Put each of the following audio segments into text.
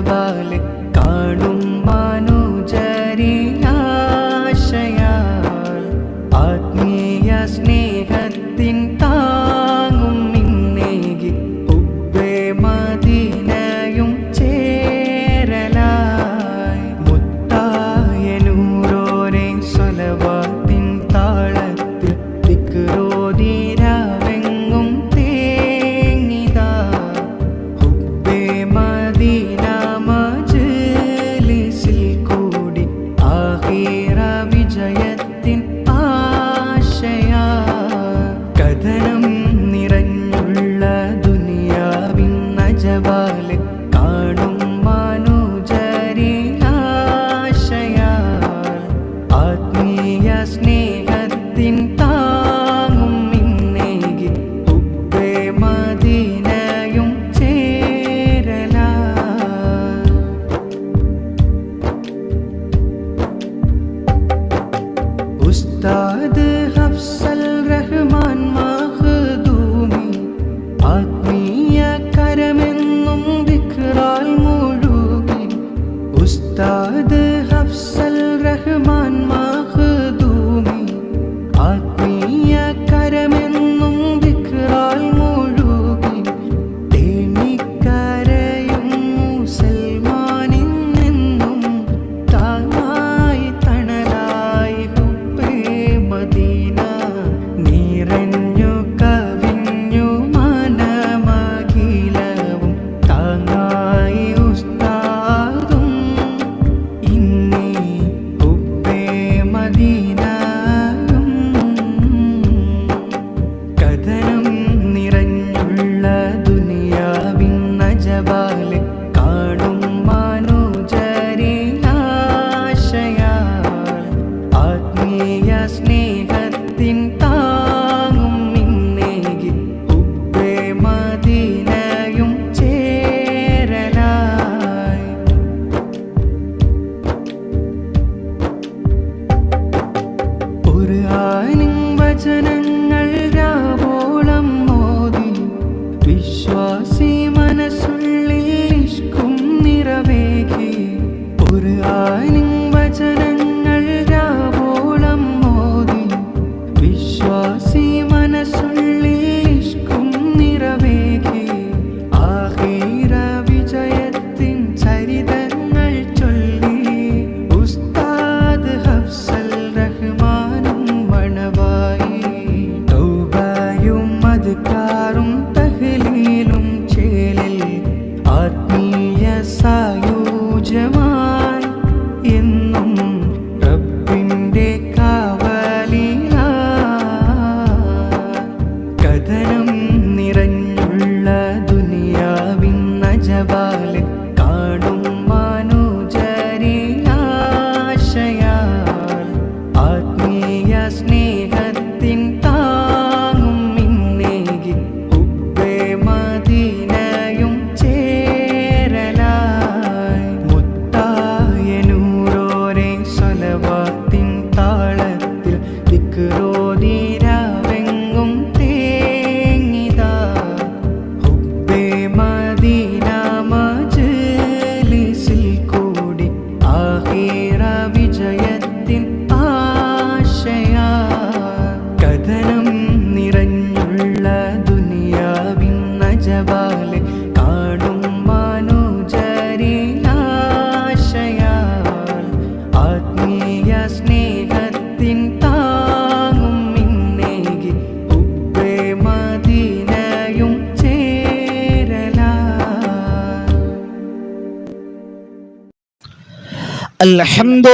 बालिक സ്നേഹത്തിൻ താ apart.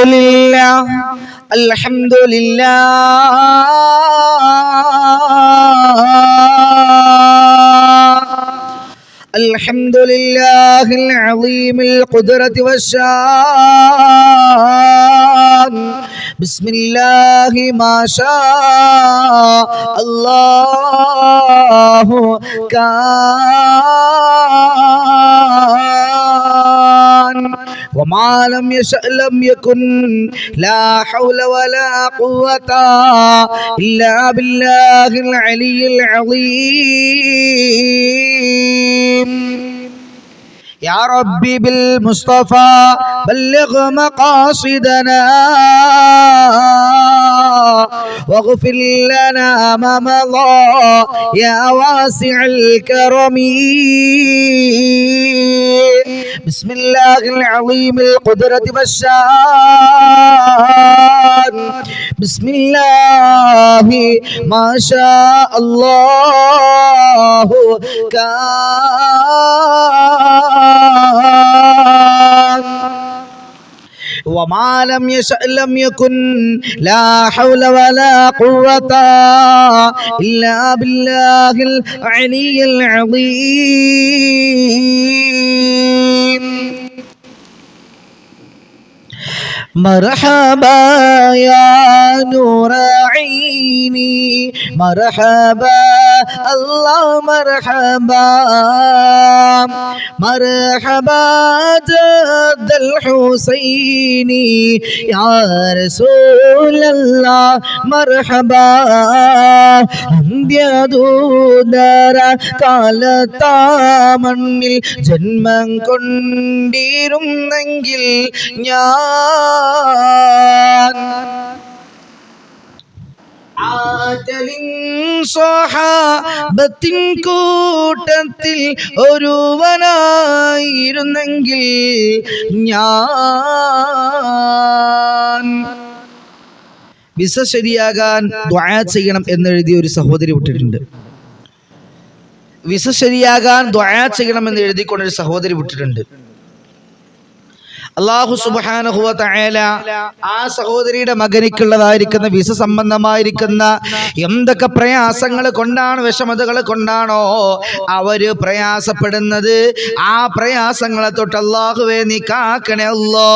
لله الحمد لله. الحمد لله العظيم القدرة والشان. بسم الله ما شاء الله كان. وما لم يشأ لم يكن لا حول ولا قوة إلا بالله العلي العظيم. يا ربي بالمصطفى بلغ مقاصدنا. واغفر لنا ما مضى يا واسع الكرم. بسم الله العظيم القدرة والشان. بسم الله ما شاء الله كان. وما لم يشأ لم يكن لا حول ولا قوة إلا بالله العلي العظيم مرحبا يا نور عيني مرحبا الله مرحبا مرحبا جد الحسين يا رسول الله مرحبا അന്ത്യദൂതര കാലത്താ മണ്ണിൽ ജന്മം കൊണ്ടിരുന്നെങ്കിൽ ഞാൻ ആറ്റലിൻ സ്വഹാബത്തിൻ കൂട്ടത്തിൽ ഒരുവനായിരുന്നെങ്കിൽ ഞാൻ വിസ ശരിയാകാൻ ദ്വായ ചെയ്യണം എന്നെഴുതിയ ഒരു സഹോദരി വിട്ടിട്ടുണ്ട്. വിസ ശരിയാകാൻ ദ്വായ ചെയ്യണം എന്ന് എഴുതിക്കൊണ്ടൊരു സഹോദരി വിട്ടിട്ടുണ്ട്. അള്ളാഹു സുബാനഹുവ ആ സഹോദരിയുടെ മകനിക്കുള്ളതായിരിക്കുന്ന വിസ സംബന്ധമായിരിക്കുന്ന എന്തൊക്കെ പ്രയാസങ്ങൾ കൊണ്ടാണ് വിഷമതകൾ കൊണ്ടാണോ അവർ പ്രയാസപ്പെടുന്നത്? ആ പ്രയാസങ്ങളെ തൊട്ട് അള്ളാഹുവേ നീ കാക്കണേ അല്ലോ.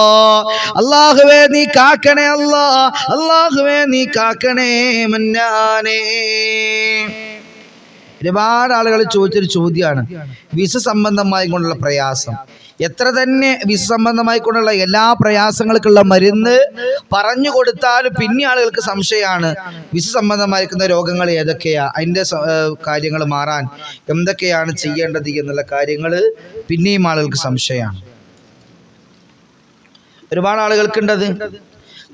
അള്ളാഹുവേ നീ കാക്കണേ അല്ലോ. അള്ളാഹുവേ നീ കാക്കണേ മന്നാനേ. ഒരുപാട് ആളുകൾ ചോദിച്ചൊരു ചോദ്യമാണ്. വിസ സംബന്ധമായി കൊണ്ടുള്ള പ്രയാസം. എത്ര തന്നെ വിസ കൊണ്ടുള്ള എല്ലാ പ്രയാസങ്ങൾക്കുള്ള മരുന്ന് പറഞ്ഞു കൊടുത്താലും പിന്നെ ആളുകൾക്ക് സംശയമാണ്. വിസ സംബന്ധമായിരിക്കുന്ന രോഗങ്ങൾ ഏതൊക്കെയാ? അതിന്റെ കാര്യങ്ങൾ മാറാൻ എന്തൊക്കെയാണ് ചെയ്യേണ്ടത് എന്നുള്ള കാര്യങ്ങൾ പിന്നെയും ആളുകൾക്ക് സംശയമാണ്. ഒരുപാട് ആളുകൾക്കുണ്ടത്.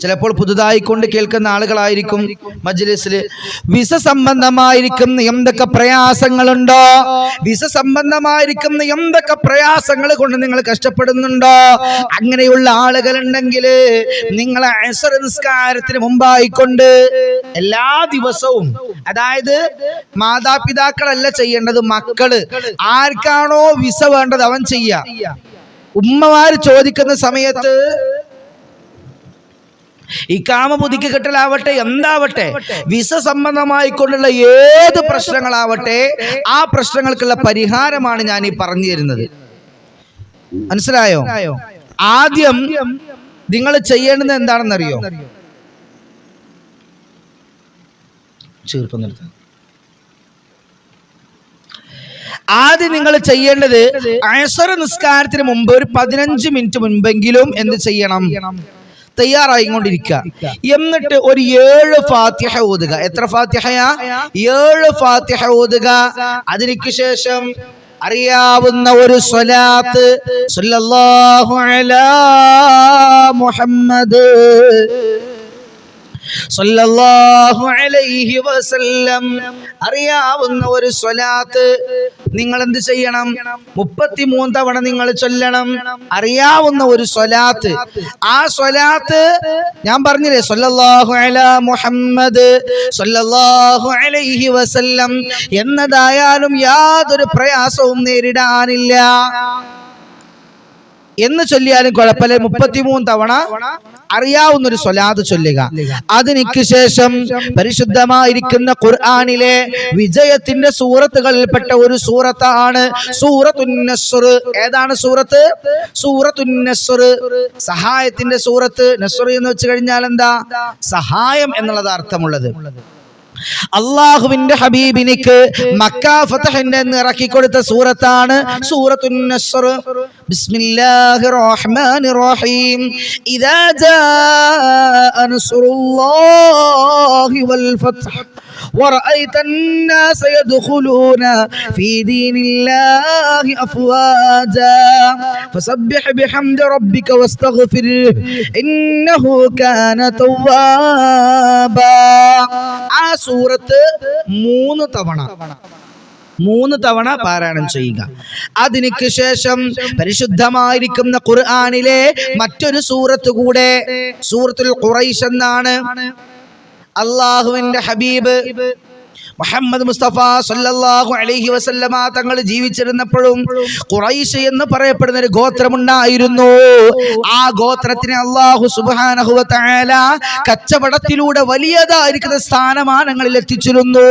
ചിലപ്പോൾ പുതുതായി കൊണ്ട് കേൾക്കുന്ന ആളുകളായിരിക്കും മജ്ലിസിൽ. വിസ സംബന്ധമായിരിക്കുന്ന എന്തൊക്കെ പ്രയാസങ്ങളുണ്ടോ? വിസ സംബന്ധമായിരിക്കുന്ന എന്തൊക്കെ പ്രയാസങ്ങൾ കൊണ്ട് നിങ്ങൾ കഷ്ടപ്പെടുന്നുണ്ടോ? അങ്ങനെയുള്ള ആളുകൾ ഉണ്ടെങ്കിൽ നിങ്ങളെ നിസ്കാരത്തിന് മുമ്പായിക്കൊണ്ട് എല്ലാ ദിവസവും അതായത് മാതാപിതാക്കളല്ല ചെയ്യേണ്ടത് മക്കൾ ആർക്കാണോ വിസ വേണ്ടത് അവൻ ചെയ്യ. ഉമ്മമാര് ചോദിക്കുന്ന സമയത്ത് ഈ കാമ പുതുക്കി കെട്ടലാവട്ടെ എന്താവട്ടെ? വിസ സംബന്ധമായിക്കൊണ്ടുള്ള ഏത് പ്രശ്നങ്ങളാവട്ടെ ആ പ്രശ്നങ്ങൾക്കുള്ള പരിഹാരമാണ് ഞാൻ ഈ പറഞ്ഞു തരുന്നത്. മനസ്സിലായോ? ആദ്യം നിങ്ങൾ ചെയ്യേണ്ടത് എന്താണെന്നറിയോ? ചീർപ്പം ആദ്യം നിങ്ങൾ ചെയ്യേണ്ടത് അയസറ നിസ്കാരത്തിന് മുമ്പ് ഒരു പതിനഞ്ച് മിനിറ്റ് മുൻപെങ്കിലും എന്ത് ചെയ്യണം. തയ്യാറായിക്കൊണ്ടിരിക്കുക എന്നിട്ട് ഒരു ഏഴ് ഫാത്തിഹ ഓതുക. എത്ര ഫാത്തിഹയാ? ഏഴ് ഫാത്തിഹ ഓതുക. അതിനു ശേഷം അറിയാവുന്ന ഒരു സ്വലാത്ത് മുഹമ്മദ് അറിയാവുന്ന ഒരു സ്വലാത്ത് നിങ്ങൾ എന്ത് ചെയ്യണം? മുപ്പത്തിമൂന്ന് തവണ നിങ്ങൾ ചൊല്ലണം. അറിയാവുന്ന ഒരു സ്വലാത്ത്. ആ സ്വലാത്ത് ഞാൻ പറഞ്ഞില്ലേ സൊല്ലാഹു അല മുഹമ്മദ് സല്ലല്ലാഹു അലൈഹി വസല്ലം. എന്നതായാലും യാതൊരു പ്രയാസവും നേരിടാനില്ല. എന്ന് ചൊല്ലിയാലും കുഴപ്പമില്ല. മുപ്പത്തിമൂന്ന് തവണ അറിയാവുന്ന ഒരു സ്വലാത്ത് ചൊല്ലുക. അതിനിക്ക് ശേഷം പരിശുദ്ധമായിരിക്കുന്ന ഖുർആാനിലെ വിജയത്തിന്റെ സൂറത്തുകളിൽപ്പെട്ട ഒരു സൂറത്താണ് സൂറത്തുന്നസ്ർ. ഏതാണ് സൂറത്ത്? സൂറത്തുന്നസ്ർ. സഹായത്തിന്റെ സൂറത്ത്. നസ്ർ എന്ന് വെച്ച് കഴിഞ്ഞാൽ എന്താ സഹായം എന്നുള്ളത് അർത്ഥമുള്ളത്. അള്ളാഹുവിന്റെ ഹബീബിനിക്ക് മക്ക ഫതഹിന്റെ ഇറക്കി കൊടുത്ത സൂറത്താണ് സൂറത്തുൻ നസ്ർ ബിസ്മില്ലാഹിർ റഹ്മാനിർ റഹീം ഇദാ ജാ നസ്റുല്ലാഹി വൽ ഫത്ഹ്. ورأيت الناس يدخلون في دين الله أفواجا فسبح بحمد ربك واستغفره إنه كان توابا ആ സൂറത്ത് മൂന്ന് തവണ മൂന്ന് തവണ പാരായണം ചെയ്യുക അതിനു ശേഷം പരിശുദ്ധമായിരിക്കുന്ന ഖുർആനിലെ മറ്റൊരു സൂറത്ത് കൂടെ സൂറത്തുൽ ഖുറൈശ് എന്നാണ് അള്ളാഹുവിന്റെ ഹബീബ്. മുഹമ്മദ് മുസ്തഫ സല്ലല്ലാഹു അലൈഹി വസല്ലമ തങ്ങൾ ജീവിച്ചിരുന്നപ്പോഴും ഖുറൈശ് എന്ന് പറയപ്പെടുന്ന ഒരു ഗോത്രമുണ്ടായിരുന്നു. ആ ഗോത്രത്തിന് അള്ളാഹു സുബ്ഹാനഹു കച്ചവടത്തിലൂടെ വലിയതായിരിക്കുന്ന സ്ഥാനമാനങ്ങളിൽ എത്തിച്ചിരുന്നു.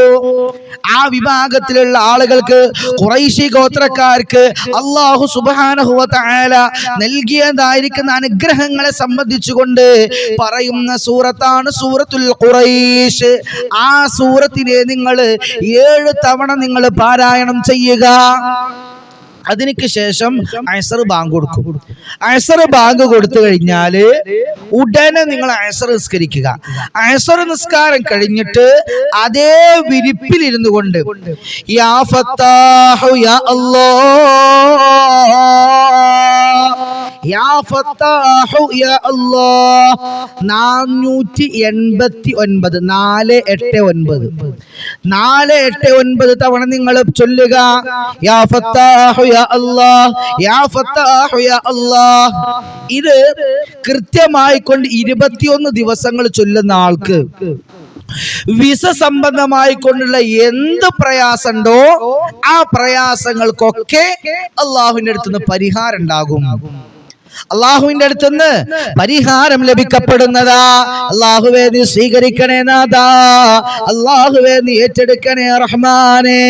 ആ വിഭാഗത്തിലുള്ള ആളുകൾക്ക് ഖുറൈശി ഗോത്രക്കാർക്ക് അള്ളാഹു സുബ്ഹാനഹു നൽകിയതായിരിക്കുന്ന അനുഗ്രഹങ്ങളെ സംബന്ധിച്ചുകൊണ്ട് പറയുന്ന സൂറത്താണ് സൂറത്തുൽ ഖുറൈശ്. ആ സൂറത്തിനെ നിങ്ങൾ ഏഴ് തവണ നിങ്ങൾ പാരായണം ചെയ്യുക. അതിനു ശേഷം അയസർ ബാങ്ക് കൊടുക്കും. അയസർ ബാങ്ക് കൊടുത്തു കഴിഞ്ഞാൽ ഉടനെ നിങ്ങൾ അയസർ നിസ്കരിക്കുക. അയസർ നിസ്കാരം കഴിഞ്ഞിട്ട് അതേ വിരിപ്പിലിരുന്നു കൊണ്ട് യാ ഫത്താഹു യാ അല്ലാഹ്. യാ ഫത്താഹു യാ അല്ലാഹ്. നാനൂറ്റി എൺപത്തി ഒൻപത് നാല് എട്ട് ഒൻപത്. നാല് എട്ട് ഒൻപത് തവണ നിങ്ങൾ ചൊല്ലുക യാ ഫത്താഹു യാ യാ ഇത് കൃത്യമായി കൊണ്ട് ഇരുപത്തിയൊന്ന് ദിവസങ്ങൾ ചൊല്ലുന്ന ആൾക്ക്. വിസ സംബന്ധമായി കൊണ്ടുള്ള എന്ത് പ്രയാസമുണ്ടോ ആ പ്രയാസങ്ങൾക്കൊക്കെ അള്ളാഹുവിന്റെ അടുത്തുനിന്ന് പരിഹാരം ഉണ്ടാകും. അള്ളാഹുവിന്റെ അടുത്തുനിന്ന് പരിഹാരം ലഭിക്കപ്പെടുന്നതാ. അള്ളാഹുവേ നീ സ്വീകരിക്കണേ നാഥാ. അള്ളാഹുവേ നീ ഏറ്റെടുക്കണേ റഹ്മാനെ.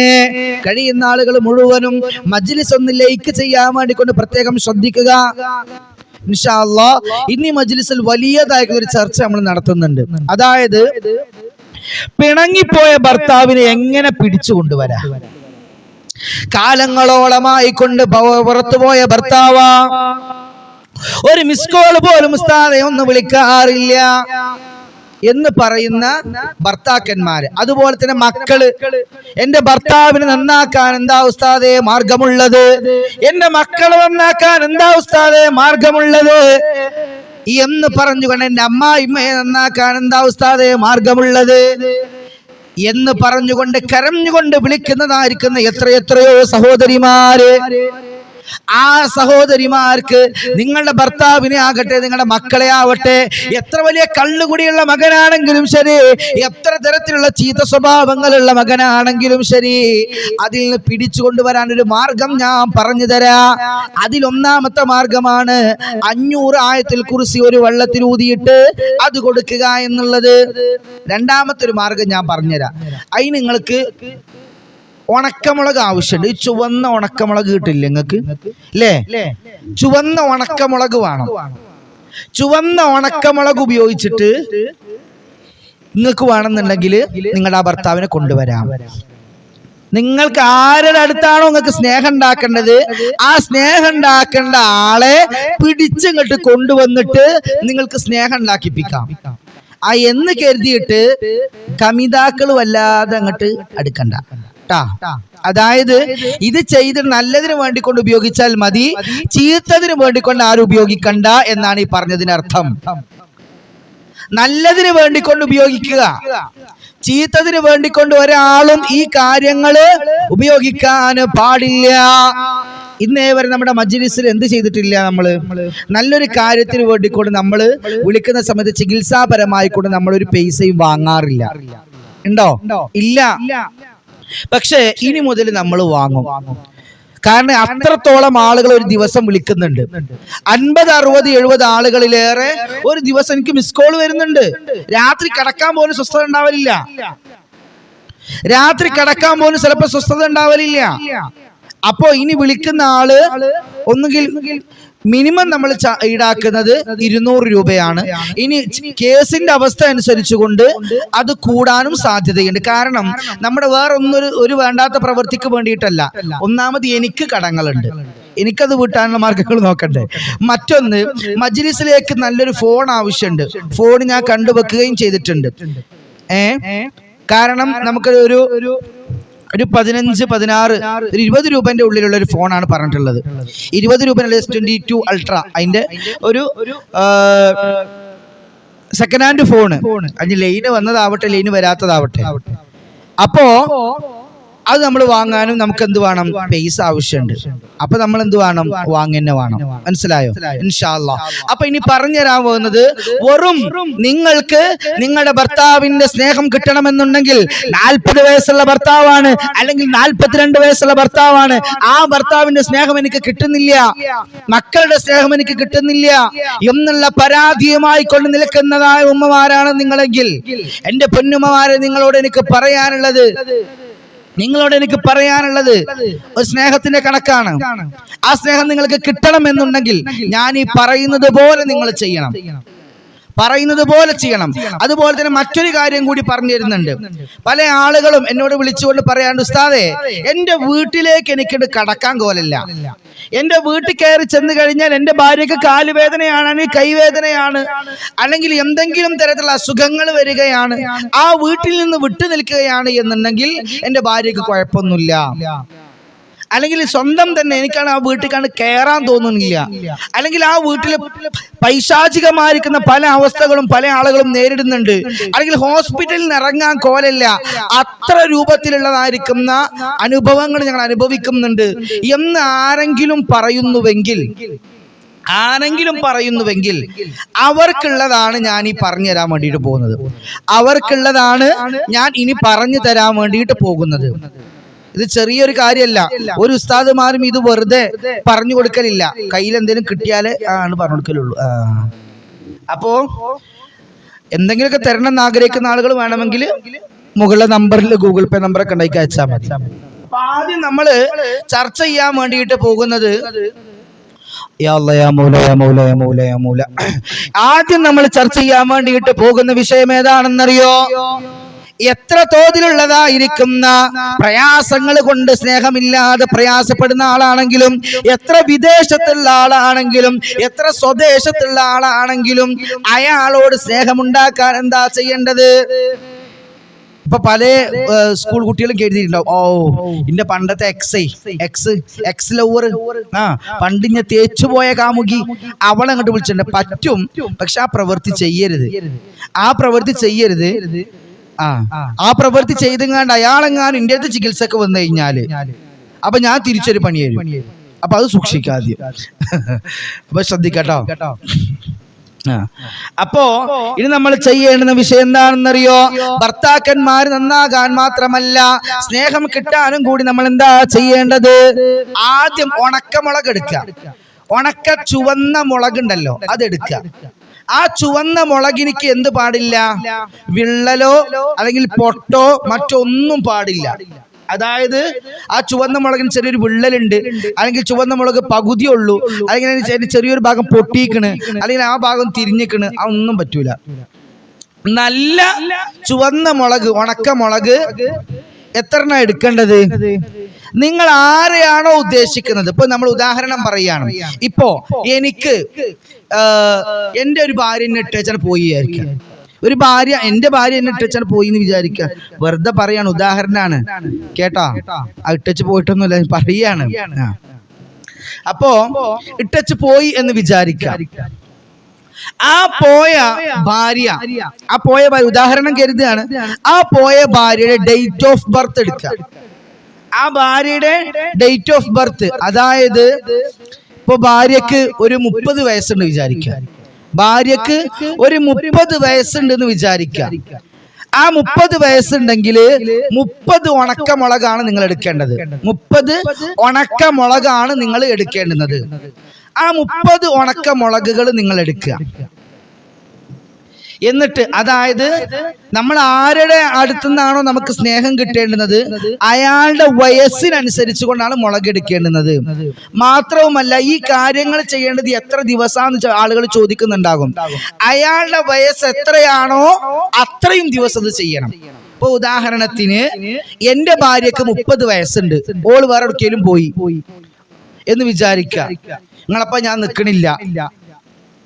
കഴിയുന്ന ആളുകൾ മുഴുവനും മജ്ലിസ് ഒന്ന് ലൈക്ക് ചെയ്യാൻ വേണ്ടി കൊണ്ട് പ്രത്യേകം ശ്രദ്ധിക്കുക. ഇന്ന് മജ്ലിസിൽ വലിയതായിട്ടുള്ള ഒരു ചർച്ച നമ്മൾ നടത്തുന്നുണ്ട്. അതായത് പിണങ്ങിപ്പോയ ഭർത്താവിനെ എങ്ങനെ പിടിച്ചു കൊണ്ടുവരാ? കാലങ്ങളോളമായി കൊണ്ട് പുറത്തുപോയ ഭർത്താവാ. ഒരു മിസ് കോൾ പോലും ഉസ്താദെ ഒന്ന് വിളിക്കാറില്ല എന്ന് പറയുന്ന ഭർത്താക്കന്മാര്. അതുപോലെ തന്നെ മക്കൾ. എന്റെ ഭർത്താവിന് നന്നാക്കാൻ എന്താ ഉസ്താദെ മാർഗമുള്ളത്? എന്റെ മക്കളെ നന്നാക്കാൻ എന്താ ഉസ്താദെ മാർഗമുള്ളത്? എന്ന് പറഞ്ഞുകൊണ്ട് എന്റെ അമ്മായിമ്മയെ നന്നാക്കാൻ എന്താ ഉസ്താദെ മാർഗമുള്ളത്? എന്ന് പറഞ്ഞുകൊണ്ട് കരഞ്ഞുകൊണ്ട് വിളിക്കുന്നതായിരിക്കുന്ന എത്രയെത്രയോ സഹോദരിമാര്. ആ സഹോദരിമാർക്ക് നിങ്ങളുടെ ഭർത്താവിനെ ആകട്ടെ നിങ്ങളുടെ മക്കളെ ആവട്ടെ എത്ര വലിയ കള്ളുകുടിയുള്ള മകനാണെങ്കിലും ശരി എത്ര തരത്തിലുള്ള ചീത്ത സ്വഭാവങ്ങളുള്ള മകനാണെങ്കിലും ശരി അതിൽ നിന്ന് പിടിച്ചു കൊണ്ടുവരാൻ ഒരു മാർഗം ഞാൻ പറഞ്ഞു തരാ. അതിലൊന്നാമത്തെ മാർഗമാണ് അഞ്ഞൂറ് ആയത്തിൽ കുറിച്ച് ഒരു വെള്ളത്തിൽ ഊതിയിട്ട് അത് കൊടുക്കുക എന്നുള്ളത്. രണ്ടാമത്തെ ഒരു മാർഗം ഞാൻ പറഞ്ഞുതരാം അതിന് നിങ്ങൾക്ക് ഉണക്കമുളക് ആവശ്യമുണ്ട്. ഈ ചുവന്ന ഉണക്കമുളക് കിട്ടില്ല നിങ്ങൾക്ക്? അല്ലേ ചുവന്ന ഉണക്കമുളക് വേണം. ചുവന്ന ഉണക്കമുളക് ഉപയോഗിച്ചിട്ട് നിങ്ങൾക്ക് വേണമെന്നുണ്ടെങ്കിൽ നിങ്ങളുടെ ആ ഭർത്താവിനെ കൊണ്ടുവരാം. നിങ്ങൾക്ക് ആരുടെ അടുത്താണോ നിങ്ങൾക്ക് സ്നേഹം ഉണ്ടാക്കേണ്ടത് ആ സ്നേഹം ഉണ്ടാക്കേണ്ട ആളെ പിടിച്ചിങ്ങോട്ട് കൊണ്ടുവന്നിട്ട് നിങ്ങൾക്ക് സ്നേഹം ഉണ്ടാക്കിപ്പിക്കാം. ആ എന്ന് കരുതിയിട്ട് കമിതാക്കൾ വല്ലാതെ അങ്ങോട്ട് അടുക്കണ്ട. ട്ടാ. അതായത് ഇത് ചെയ്ത് നല്ലതിന് വേണ്ടി കൊണ്ട് ഉപയോഗിച്ചാൽ മതി ചീത്തതിന് വേണ്ടി കൊണ്ട് ആരും ഉപയോഗിക്കണ്ട എന്നാണ് ഈ പറഞ്ഞതിനർത്ഥം. നല്ലതിന് വേണ്ടിക്കൊണ്ട് ഉപയോഗിക്കുക ചീത്തതിന് വേണ്ടിക്കൊണ്ട് ഒരാളും ഈ കാര്യങ്ങൾ ഉപയോഗിക്കാൻ പാടില്ല. ഇന്നേ വരെ നമ്മുടെ മജ്ലിസിൽ എന്ത് ചെയ്തിട്ടില്ല നമ്മൾ? നല്ലൊരു കാര്യത്തിന് വേണ്ടിക്കൊണ്ട് നമ്മൾ വിളിക്കുന്ന സമയത്ത് ചികിത്സാപരമായി കൊണ്ട് നമ്മളൊരു പൈസയും വാങ്ങാറില്ല. ഉണ്ടോ? ഇല്ല. പക്ഷേ ഇനി മുതൽ നമ്മൾ വാങ്ങും. കാരണം അത്രത്തോളം ആളുകൾ ഒരു ദിവസം വിളിക്കുന്നുണ്ട്. അൻപത് അറുപത് എഴുപത് ആളുകളിലേറെ ഒരു ദിവസം എനിക്ക് മിസ് കോൾ വരുന്നുണ്ട്. രാത്രി കിടക്കാൻ പോലും സ്വസ്ഥത ഉണ്ടാവലില്ല. രാത്രി കിടക്കാൻ പോലും ചിലപ്പോൾ സ്വസ്ഥത ഉണ്ടാവലില്ല. അപ്പോ ഇനി വിളിക്കുന്ന ആൾ ഒന്നുകിൽ മിനിമം നമ്മൾ ഈടാക്കുന്നത് ഇരുന്നൂറ് രൂപയാണ്. ഇനി കേസിന്റെ അവസ്ഥ അനുസരിച്ചുകൊണ്ട് അത് കൂടാനും സാധ്യതയുണ്ട്. കാരണം നമ്മുടെ വേറൊന്നൊരു ഒരു വേണ്ടാത്ത പ്രവൃത്തിക്ക് വേണ്ടിയിട്ടല്ല. ഒന്നാമത് എനിക്ക് കടങ്ങളുണ്ട്. എനിക്കത് വീട്ടാനുള്ള മാർഗങ്ങൾ നോക്കണ്ടേ. മറ്റൊന്ന് മജ്ലിസിലേക്ക് നല്ലൊരു ഫോൺ ആവശ്യമുണ്ട്. ഫോൺ ഞാൻ കണ്ടുവെക്കുകയും ചെയ്തിട്ടുണ്ട്. ഏ? കാരണം നമുക്ക് ഒരു ഒരു പതിനഞ്ച് പതിനാറ് ഒരു ഇരുപത് രൂപന്റെ ഉള്ളിലുള്ള ഒരു ഫോണാണ് പറഞ്ഞിട്ടുള്ളത്. ഇരുപത് രൂപയുടെ എസ് ട്വന്റി ടു അൾട്ര അതിന്റെ ഒരു സെക്കൻഡ് ഹാൻഡ് ഫോണ് അതിന് ലൈന് വന്നതാവട്ടെ ലൈന് വരാത്തതാവട്ടെ. അപ്പോ അത് നമ്മൾ വാങ്ങാനും നമുക്ക് എന്ത് വേണം? പൈസ ആവശ്യമുണ്ട് അപ്പൊ നമ്മൾ എന്ത് വേണം? വാങ്ങന്നെ വേണം. മനസ്സിലായോ? ഇൻഷാല്ല അപ്പൊ ഇനി പറഞ്ഞു തരാൻ പോകുന്നത് വെറും നിങ്ങൾക്ക് നിങ്ങളുടെ ഭർത്താവിന്റെ സ്നേഹം കിട്ടണമെന്നുണ്ടെങ്കിൽ നാൽപ്പത് വയസ്സുള്ള ഭർത്താവാണ് അല്ലെങ്കിൽ നാൽപ്പത്തിരണ്ട് വയസ്സുള്ള ഭർത്താവാണ്. ആ ഭർത്താവിന്റെ സ്നേഹം എനിക്ക് കിട്ടുന്നില്ല. മക്കളുടെ സ്നേഹം എനിക്ക് കിട്ടുന്നില്ല. എന്നുള്ള പരാതിയുമായി കൊണ്ട് നിൽക്കുന്നതായ ഉമ്മമാരാണ് നിങ്ങളെങ്കിൽ. എന്റെ പൊന്നുമ്മമാരെ നിങ്ങളോട് എനിക്ക് പറയാനുള്ളത് നിങ്ങളോട് എനിക്ക് പറയാനുള്ളത് ഒരു സ്നേഹത്തിന്റെ കണക്കാണ്. ആ സ്നേഹം നിങ്ങൾക്ക് കിട്ടണം എന്നുണ്ടെങ്കിൽ ഞാൻ ഈ പറയുന്നത് പോലെ നിങ്ങൾ ചെയ്യണം. പറയുന്നത് പോലെ ചെയ്യണം. അതുപോലെ തന്നെ മറ്റൊരു കാര്യം കൂടി പറഞ്ഞു തരുന്നുണ്ട്. പല ആളുകളും എന്നോട് വിളിച്ചുകൊണ്ട് പറയാണ്ട് ഉസ്താദെ എന്റെ വീട്ടിലേക്ക് എനിക്കിട്ട് കടക്കാൻ കോലല്ല എന്റെ വീട്ടിൽ കയറി ചെന്ന് കഴിഞ്ഞാൽ എന്റെ ഭാര്യക്ക് കാലുവേദനയാണ് അല്ലെങ്കിൽ കൈവേദനയാണ് അല്ലെങ്കിൽ എന്തെങ്കിലും തരത്തിലുള്ള അസുഖങ്ങൾ വരികയാണ് ആ വീട്ടിൽ നിന്ന് വിട്ടു നിൽക്കുകയാണ് എന്നുണ്ടെങ്കിൽ എന്റെ ഭാര്യക്ക് കുഴപ്പമൊന്നുമില്ല. അല്ലെങ്കിൽ സ്വന്തം തന്നെ എനിക്കാണ് ആ വീട്ടിലേക്കാണ് കയറാൻ തോന്നുന്നില്ല. അല്ലെങ്കിൽ ആ വീട്ടിൽ പൈശാചികമായിരിക്കുന്ന പല അവസ്ഥകളും പല ആളുകളും നേരിടുന്നുണ്ട്. അല്ലെങ്കിൽ ഹോസ്പിറ്റലിൽ ഇറങ്ങാൻ കോലല്ല അത്ര രൂപത്തിലുള്ളതായിരിക്കുന്ന അനുഭവങ്ങൾ ഞങ്ങൾ അനുഭവിക്കുന്നുണ്ട്. എന്ന് ആരെങ്കിലും പറയുന്നുവെങ്കിൽ ആരെങ്കിലും പറയുന്നുവെങ്കിൽ അവർക്കുള്ളതാണ് ഞാൻ ഈ പറഞ്ഞു തരാൻ വേണ്ടിയിട്ട് പോകുന്നത്. അവർക്കുള്ളതാണ് ഞാൻ ഇനി പറഞ്ഞു തരാൻ വേണ്ടിയിട്ട് പോകുന്നത്. ഇത് ചെറിയൊരു കാര്യമല്ല. ഒരു ഉസ്താദുമാരും ഇത് വെറുതെ പറഞ്ഞു കൊടുക്കലില്ല. കയ്യിൽ എന്തെങ്കിലും കിട്ടിയാലേ ആണ് പറഞ്ഞു കൊടുക്കലുള്ളൂ. അപ്പോ എന്തെങ്കിലുമൊക്കെ തരണം എന്ന് ആഗ്രഹിക്കുന്ന ആളുകൾ വേണമെങ്കിൽ മുകളിലെ നമ്പറിൽ ഗൂഗിൾ പേ നമ്പറൊക്കെ ഉണ്ടാക്കി അയച്ചാൽ മതി. ആദ്യം നമ്മൾ ചർച്ച ചെയ്യാൻ വേണ്ടിയിട്ട് പോകുന്നത് ആദ്യം നമ്മൾ ചർച്ച ചെയ്യാൻ വേണ്ടിയിട്ട് പോകുന്ന വിഷയം ഏതാണെന്നറിയോ? എത്ര തോതിലുള്ളതായിരിക്കുന്ന പ്രയാസങ്ങൾ കൊണ്ട് സ്നേഹമില്ലാതെ പ്രയാസപ്പെടുന്ന ആളാണെങ്കിലും എത്ര വിദേശത്തുള്ള ആളാണെങ്കിലും എത്ര സ്വദേശത്തുള്ള ആളാണെങ്കിലും അയാളോട് സ്നേഹമുണ്ടാക്കാൻ എന്താ ചെയ്യേണ്ടത്? ഇപ്പൊ പല സ്കൂൾ കുട്ടികളും കേട്ടിട്ടുണ്ടാവും. ഓ ഇന്റെ പണ്ടത്തെ എക്സ് എക്സ് എക്സ് ലവർ ആ പണ്ട് ഞാൻ തേച്ചുപോയ കാമുകി. അവളെ അങ്ങോട്ട് വിളിച്ചിട്ടുണ്ട്. പറ്റും പക്ഷെ ആ പ്രവൃത്തി ചെയ്യരുത്. ആ പ്രവൃത്തി ചെയ്യരുത്. ആ. ആ. പ്രവൃത്തി ചെയ്തെങ്ങാണ്ട് അയാളെങ്ങാനും ഇന്റെ അടുത്ത് ചികിത്സക്ക് വന്നു കഴിഞ്ഞാൽ അപ്പൊ ഞാൻ തിരിച്ചൊരു പണി തരും. അപ്പൊ അത് സൂക്ഷിക്കാതെ. അപ്പൊ ശ്രദ്ധിക്കട്ടോ. അപ്പോ ഇനി നമ്മൾ ചെയ്യേണ്ടുന്ന വിഷയം എന്താണെന്നറിയോ? ഭർത്താക്കന്മാർ നന്നാകാൻ മാത്രമല്ല സ്നേഹം കിട്ടാനും കൂടി നമ്മൾ എന്താ ചെയ്യേണ്ടത്? ആദ്യം ഉണക്കമുളക് എടുക്കുക. ഉണക്ക ചുവന്ന മുളകുണ്ടല്ലോ അതെടുക്കുക. ആ ചുവന്ന മുളകിനിക്ക് എന്ത് പാടില്ല? വിള്ളലോ അല്ലെങ്കിൽ പൊട്ടോ മറ്റൊന്നും പാടില്ല. അതായത് ആ ചുവന്ന മുളകിന് ചെറിയൊരു വിള്ളലുണ്ട്. അല്ലെങ്കിൽ ചുവന്ന മുളക് പകുതി ഉള്ളൂ. അല്ലെങ്കിൽ അതിന് ചെറിയ- ചെറിയൊരു ഭാഗം പൊട്ടിയിക്കണ്. അല്ലെങ്കിൽ ആ ഭാഗം തിരിഞ്ഞിക്കണ്. ആ ഒന്നും പറ്റൂല. നല്ല ചുവന്ന മുളക് ഉണക്ക മുളക് എത്ര എടുക്കേണ്ടത്? നിങ്ങൾ ആരെയാണോ ഉദ്ദേശിക്കുന്നത്? ഇപ്പൊ നമ്മൾ ഉദാഹരണം പറയുകയാണ്. ഇപ്പോ എനിക്ക് എന്റെ ഒരു ഭാര്യ എന്നെ ഇട്ടേച്ചാൽ പോയി വിചാരിക്കാം ഒരു ഭാര്യ എന്റെ ഭാര്യ എന്നെ ഇട്ടേച്ചാൽ പോയി എന്ന് വിചാരിക്കുക. വെറുതെ പറയാണ് ഉദാഹരണമാണ് കേട്ടോ? ആ ഇട്ടച്ച് പോയിട്ടൊന്നുമില്ല പറയാണ്. അപ്പോ ഇട്ടച്ച് പോയി എന്ന് വിചാരിക്കാം ആ പോയ ഭാര്യ ആ പോയ ഭാര്യ ഉദാഹരണം കരുതുകയാണ്. ആ പോയ ഭാര്യയുടെ ഡേറ്റ് ഓഫ് ബർത്ത് എടുക്കുക. ആ ഭാര്യയുടെ ഡേറ്റ് ഓഫ് ബർത്ത് അതായത് ഇപ്പൊ ഭാര്യക്ക് ഒരു മുപ്പത് വയസ്സുണ്ട് വിചാരിക്കുക. ഭാര്യക്ക് ഒരു മുപ്പത് വയസ്സുണ്ടെന്ന് വിചാരിക്കുക. ആ മുപ്പത് വയസ്സുണ്ടെങ്കിൽ മുപ്പത് ഉണക്കമുളകാണ് നിങ്ങൾ എടുക്കേണ്ടത്. മുപ്പത് ഉണക്കമുളകാണ് നിങ്ങൾ എടുക്കേണ്ടുന്നത്. ആ മുപ്പത് ഉണക്കമുളകുകൾ നിങ്ങൾ എടുക്കുക. എന്നിട്ട് അതായത് നമ്മൾ ആരുടെ അടുത്തുനിന്നാണോ നമുക്ക് സ്നേഹം കിട്ടേണ്ടുന്നത്? അയാളുടെ വയസ്സിനനുസരിച്ച് കൊണ്ടാണ് മുളകെടുക്കേണ്ടുന്നത് മാത്രവുമല്ല ഈ കാര്യങ്ങൾ ചെയ്യേണ്ടത് എത്ര ദിവസമാണെന്ന് ആളുകൾ ചോദിക്കുന്നുണ്ടാകും. അയാളുടെ വയസ്സ് എത്രയാണോ അത്രയും ദിവസം അത് ചെയ്യണം. ഇപ്പൊ ഉദാഹരണത്തിന് എന്റെ ഭാര്യക്ക് മുപ്പത് വയസ്സുണ്ട്. ഓൾ വേറെ എവിടേക്കെങ്കിലും പോയി. എന്ന് വിചാരിക്ക. നിങ്ങളപ്പ ഞാൻ നിക്കണില്ല.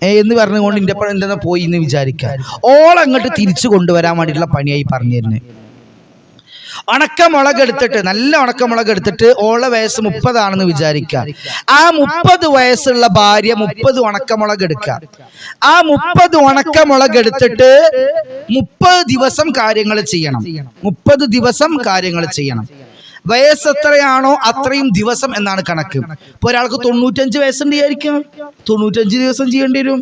എന്ന് പറഞ്ഞുകൊണ്ട് എന്റെ ഒപ്പം എന്താ പോയി എന്ന് വിചാരിക്കുക ഓളങ്ങോട്ട് തിരിച്ചു കൊണ്ടുവരാൻ വേണ്ടിയിട്ടുള്ള പണിയായി പറഞ്ഞു തരുന്നത് ഉണക്കമുളക് എടുത്തിട്ട് നല്ല ഉണക്കമുളക് എടുത്തിട്ട് ഓള വയസ്സ് മുപ്പതാണെന്ന് വിചാരിക്കുക ആ മുപ്പത് വയസ്സുള്ള ഭാര്യ മുപ്പത് ഉണക്കമുളക് എടുക്കുക ആ മുപ്പത് ഉണക്കമുളക് എടുത്തിട്ട് മുപ്പത് ദിവസം കാര്യങ്ങൾ ചെയ്യണം. മുപ്പത് ദിവസം കാര്യങ്ങൾ ചെയ്യണം. വയസ്സ് എത്രയാണോ അത്രയും ദിവസം എന്നാണ് കണക്ക്. ഇപ്പൊ ഒരാൾക്ക് തൊണ്ണൂറ്റഞ്ച് വയസ്സുണ്ട് ആയിരിക്കും തൊണ്ണൂറ്റഞ്ച് ദിവസം ചെയ്യേണ്ടി വരും.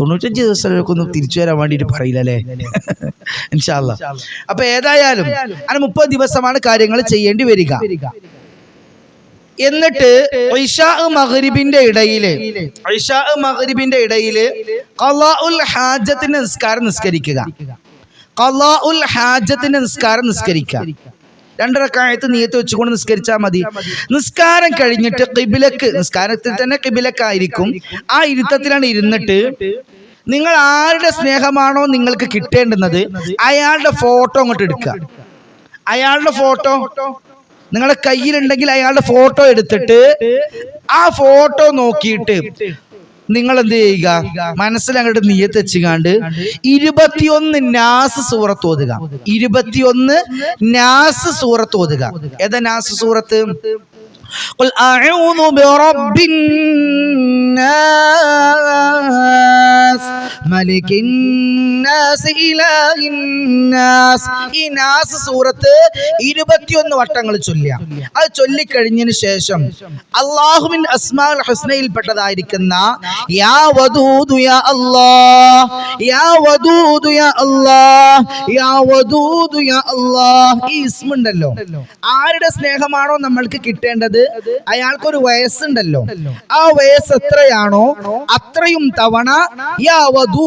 തൊണ്ണൂറ്റഞ്ച് ദിവസമൊന്നും തിരിച്ചു വരാൻ വേണ്ടിയിട്ട് പറയില്ല അല്ലേ? ഇൻഷാല്ല അപ്പൊ ഏതായാലും അങ്ങനെ മുപ്പത് ദിവസമാണ് കാര്യങ്ങൾ ചെയ്യേണ്ടി വരിക. എന്നിട്ട് മഹരിബിന്റെ ഇടയിൽ മഹരിബിന്റെ ഇടയിൽ ഖലാഉൽ ഹാജത്തിന്റെ നിസ്കാരം നിസ്കരിക്കുക. ഖലാഉൽ ഹാജത്തിന്റെ നിസ്കാരം നിസ്കരിക്കുക. രണ്ടരക്കായത്ത് നീയത്ത് വെച്ചുകൊണ്ട് നിസ്കരിച്ചാൽ മതി. നിസ്കാരം കഴിഞ്ഞിട്ട് കിബിലക്ക് നിസ്കാരത്തിൽ തന്നെ കിബിലക്കായിരിക്കും ആ ഇരുത്തത്തിലാണ് ഇരുന്നിട്ട് നിങ്ങൾ ആരുടെ സ്നേഹമാണോ നിങ്ങൾക്ക് കിട്ടേണ്ടുന്നത് അയാളുടെ ഫോട്ടോ അങ്ങോട്ട് എടുക്കുക. അയാളുടെ ഫോട്ടോ നിങ്ങളുടെ കയ്യിലുണ്ടെങ്കിൽ അയാളുടെ ഫോട്ടോ എടുത്തിട്ട് ആ ഫോട്ടോ നോക്കിയിട്ട് നിങ്ങൾ എന്ത് ചെയ്യുക മനസ്സിൽ അങ്ങോട്ട് നീയത്ത് വെച്ചുകാണ്ട് ഇരുപത്തിയൊന്ന് നാസ് സൂറത്ത് ഓതുക ഇരുപത്തിയൊന്ന് നാസ് സൂറത്ത് ഓതുക ഏതാ നാസ് സൂറത്ത് قل أعوذ برب الناس മലിക് ഇന്നാസ് ഇലാഹ് സൂറത്ത് ഇരുപത്തിയൊന്ന് വട്ടങ്ങൾ ചൊല്ലുക. അത് ചൊല്ലിക്കഴിഞ്ഞതിന് ശേഷം അള്ളാഹുവിൻ അസ്മാൽ ഹുസ്നയിൽപ്പെട്ടതായിരിക്കുന്ന യാ വദൂദു യാ അല്ലാഹ് യാ വദൂദു യാ അല്ലാഹ് യാ വദൂദു യാ അല്ലാഹ്. ഈ ഇസ്മുണ്ടല്ലോ. ആരുടെ സ്നേഹമാണോ നമ്മൾക്ക് കിട്ടേണ്ടത്? അയാൾക്കൊരു വയസ്സുണ്ടല്ലോ. ആ വയസ്സ് എത്രയാണോ അത്രയും തവണ യാ വദൂ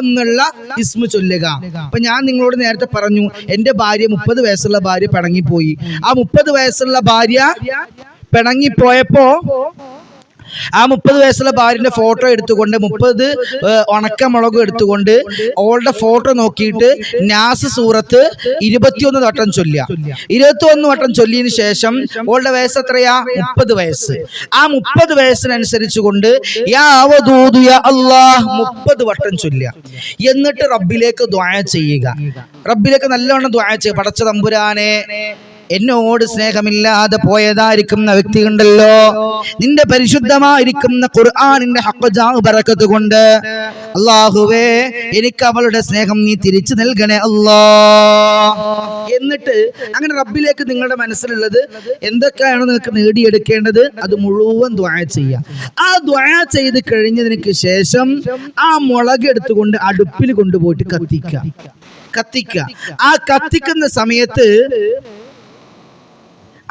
എന്നുള്ള ഇസ്മു ചൊല്ലുക. അപ്പൊ ഞാൻ നിങ്ങളോട് നേരത്തെ പറഞ്ഞു എന്റെ ഭാര്യ മുപ്പത് വയസ്സുള്ള ഭാര്യ പിണങ്ങിപ്പോയി. ആ മുപ്പത് വയസ്സുള്ള ഭാര്യ പിണങ്ങിപ്പോയപ്പോ ആ മുപ്പത് വയസ്സുള്ള ഭാര്യന്റെ ഫോട്ടോ എടുത്തുകൊണ്ട് മുപ്പത് ഉണക്കമുളക് എടുത്തുകൊണ്ട് ഓളുടെ ഫോട്ടോ നോക്കിയിട്ട് നാസ് സൂറത്ത് ഇരുപത്തിയൊന്ന് വട്ടം ചൊല്ലുക. ഇരുപത്തിയൊന്ന് വട്ടം ചൊല്ലിയതിനു ശേഷം ഓളുടെ വയസ്സ് എത്രയാ? മുപ്പത് വയസ്സ്. ആ മുപ്പത് വയസ്സിനനുസരിച്ച് കൊണ്ട് അള്ളാഹ് മുപ്പത് വട്ടം ചൊല്ലുക. എന്നിട്ട് റബ്ബിലേക്ക് ദ്വായ ചെയ്യുക. റബ്ബിലേക്ക് നല്ലവണ്ണം ദ്വായ ചെയ്യുക. പടച്ച തമ്പുരാനെ എന്നോട് സ്നേഹമില്ലാതെ പോയതായിരിക്കുന്ന വ്യക്തി ഉണ്ടല്ലോ നിന്റെ പരിശുദ്ധമായിരിക്കുന്ന ഖുർആാനിന്റെ ഹക്കജാവ് ബറക്കത്ത് കൊണ്ട് അള്ളാഹുവേ എനിക്ക് അവളുടെ സ്നേഹം നീ തിരിച്ചു നൽകണേ അല്ലാ. എന്നിട്ട് അങ്ങനെ റബ്ബിലേക്ക് നിങ്ങളുടെ മനസ്സിലുള്ളത് എന്തൊക്കെയാണ് നിങ്ങൾക്ക് നേടിയെടുക്കേണ്ടത്? അത് മുഴുവൻ ദ്വായ ചെയ്യാം ആ ദ്വായ ചെയ്ത് കഴിഞ്ഞതിന് ശേഷം ആ മുളക് എടുത്തുകൊണ്ട് അടുപ്പിൽ കൊണ്ടുപോയിട്ട് കത്തിക്കുക. കത്തിക്കുക. ആ കത്തിക്കുന്ന സമയത്ത്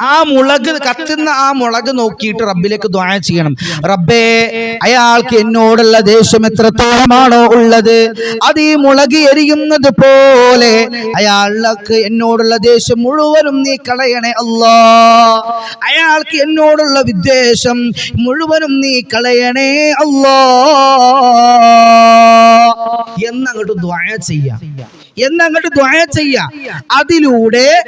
ആ മുളക് കത്തുന്ന ആ മുളക് നോക്കിയിട്ട് റബ്ബിലേക്ക് ദ്വാര ചെയ്യണം. റബ്ബേ അയാൾക്ക് എന്നോടുള്ള ദേഷ്യം എത്രത്തോളമാണോ ഉള്ളത്. അത് ഈ മുളക് എരിയുന്നത് പോലെ അയാൾക്ക് എന്നോടുള്ള ദേഷ്യം മുഴുവനും നീ കളയണേ അല്ലാ. അയാൾക്ക് എന്നോടുള്ള വിദ്വേഷം മുഴുവനും നീ കളയണേ അല്ലാ. എന്നങ്ങോട്ട് ദ്വാര ചെയ്യാം. എന്നങ്ങോട്ട് ദ്വാര ചെയ്യാം. അതിലൂടെ